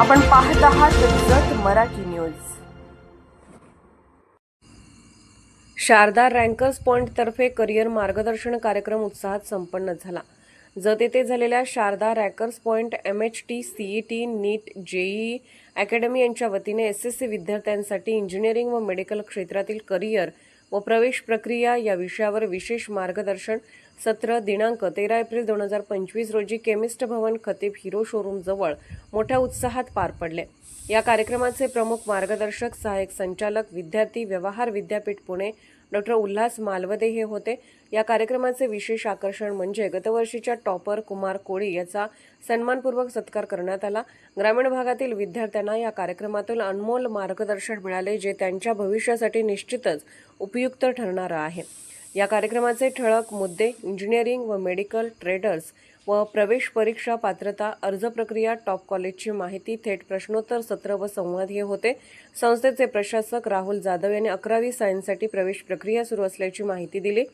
आपण पाहत आहात जत मराठी न्यूज. शारदा रँकर्स पॉईंटतर्फे करिअर मार्गदर्शन कार्यक्रम उत्साहात संपन्न झाला. जत येथे झालेल्या Sharada rankers point M H T C E T NEET JEE academy यांच्या वतीने एस एस सी विद्यार्थ्यांसाठी इंजिनिअरिंग व मेडिकल क्षेत्रातील करिअर व प्रवेश प्रक्रिया या विषयावर विशेष मार्गदर्शन सत्र दिनांक तेरा एप्रिल दोन हजार पंचवीस रोजी केमिस्ट भवन खतीब हिरो शोरूमजवळ मोठ्या उत्साहात पार पडले. या कार्यक्रमाचे प्रमुख मार्गदर्शक सहाय्यक संचालक विद्यार्थी व्यवहार विद्यापीठ पुणे डॉक्टर उल्हास मालवदे हे होते. या कार्यक्रमाचे विशेष आकर्षण म्हणजे गतवर्षीच्या टॉपर कुमार कोळी याचा सन्मानपूर्वक सत्कार करण्यात आला. ग्रामीण भागातील विद्यार्थ्यांना या कार्यक्रमातून अनमोल मार्गदर्शन मिळाले जे त्यांच्या भविष्यासाठी निश्चितच उपयुक्त ठरणारं आहे. या कार्यक्रमाचे ठळक मुद्दे इंजिनिअरिंग व मेडिकल ट्रेडर्स व प्रवेश परीक्षा पात्रता अर्ज प्रक्रिया टॉप कॉलेजची माहिती थेट प्रश्नोत्तर सत्र व संवाद हे होते. संस्थेचे प्रशासक राहुल जाधव यांनी अकरावी सायन्ससाठी प्रवेश प्रक्रिया सुरू असल्याची माहिती दिली.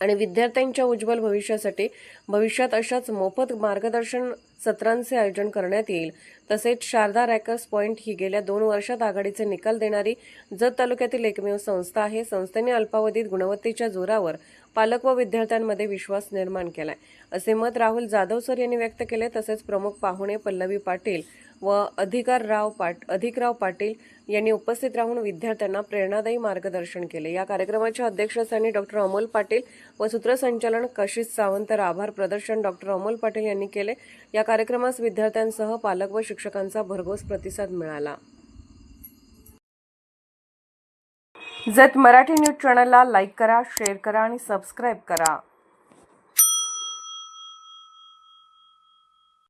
आणि विद्यार्थ्यांच्या उज्ज्वल भविष्यासाठी भविष्यात अशाच मोफत मार्गदर्शन सत्रांचे आयोजन करण्यात येईल. तसेच शारदा रॅकर्स पॉईंट ही गेल्या दोन वर्षात आघाडीचे निकाल देणारी जत तालुक्यातील एकमेव संस्था आहे. संस्थेने अल्पावधीत गुणवत्तेच्या जोरावर पालक व विद्यार्थ्यांमध्ये विश्वास निर्माण केलाय. असे मत राहुल जाधव सर यांनी व्यक्त केले. तसेच प्रमुख पाहुणे पल्लवी पाटील व अधिकारराव पाट अधिकराव पाटील यांनी उपस्थित राहून विद्यार्थ्यांना प्रेरणादायी मार्गदर्शन केले. या कार्यक्रमाच्या अध्यक्षस्थानी डॉक्टर अमोल पाटील व सूत्रसंचालन कशिश सावंत तर आभार प्रदर्शन डॉक्टर अमोल पाटील यांनी केले. या कार्यक्रमास विद्यार्थ्यांसह पालक व शिक्षकांचा भरघोस प्रतिसाद मिळाला. जत मराठी न्यूज चॅनलला लाईक करा शेअर करा आणि सबस्क्राईब करा.